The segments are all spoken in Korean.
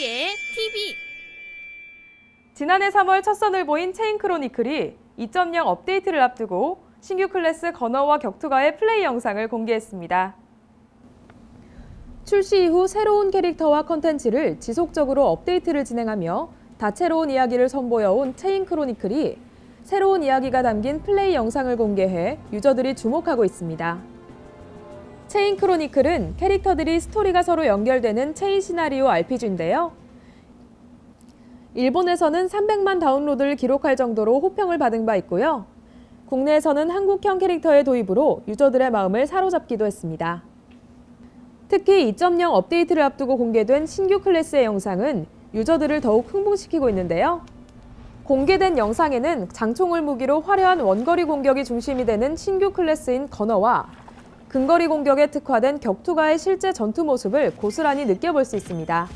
헝그리의 TV 지난해 3월 첫 선을 보인 체인 크로니클이 2.0 업데이트를 앞두고 신규 클래스 건어와 격투가의 플레이 영상을 공개했습니다. 출시 이후 새로운 캐릭터와 컨텐츠를 지속적으로 업데이트를 진행하며 다채로운 이야기를 선보여온 체인 크로니클이 새로운 이야기가 담긴 플레이 영상을 공개해 유저들이 주목하고 있습니다. 체인 크로니클은 캐릭터들이 스토리가 서로 연결되는 체인 시나리오 RPG인데요. 일본에서는 300만 다운로드를 기록할 정도로 호평을 받은 바 있고요. 국내에서는 한국형 캐릭터의 도입으로 유저들의 마음을 사로잡기도 했습니다. 특히 2.0 업데이트를 앞두고 공개된 신규 클래스의 영상은 유저들을 더욱 흥분시키고 있는데요. 공개된 영상에는 장총을 무기로 화려한 원거리 공격이 중심이 되는 신규 클래스인 건어와 근거리 공격에 특화된 격투가의 실제 전투 모습을 고스란히 느껴볼 수 있습니다.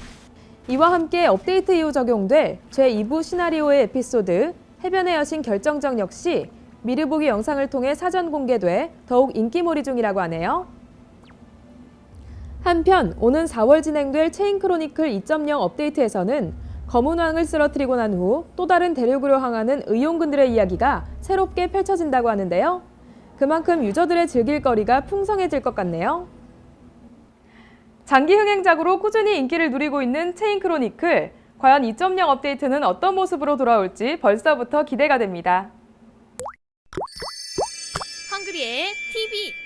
이와 함께 업데이트 이후 적용될 제2부 시나리오의 에피소드 해변의 여신 결정적 역시 미리 보기 영상을 통해 사전 공개돼 더욱 인기몰이 중이라고 하네요. 한편 오는 4월 진행될 체인 크로니클 2.0 업데이트에서는 검은 왕을 쓰러뜨리고 난 후 또 다른 대륙으로 향하는 의용군들의 이야기가 새롭게 펼쳐진다고 하는데요. 그만큼 유저들의 즐길 거리가 풍성해질 것 같네요. 장기 흥행작으로 꾸준히 인기를 누리고 있는 체인 크로니클. 과연 2.0 업데이트는 어떤 모습으로 돌아올지 벌써부터 기대가 됩니다. 헝그리의 TV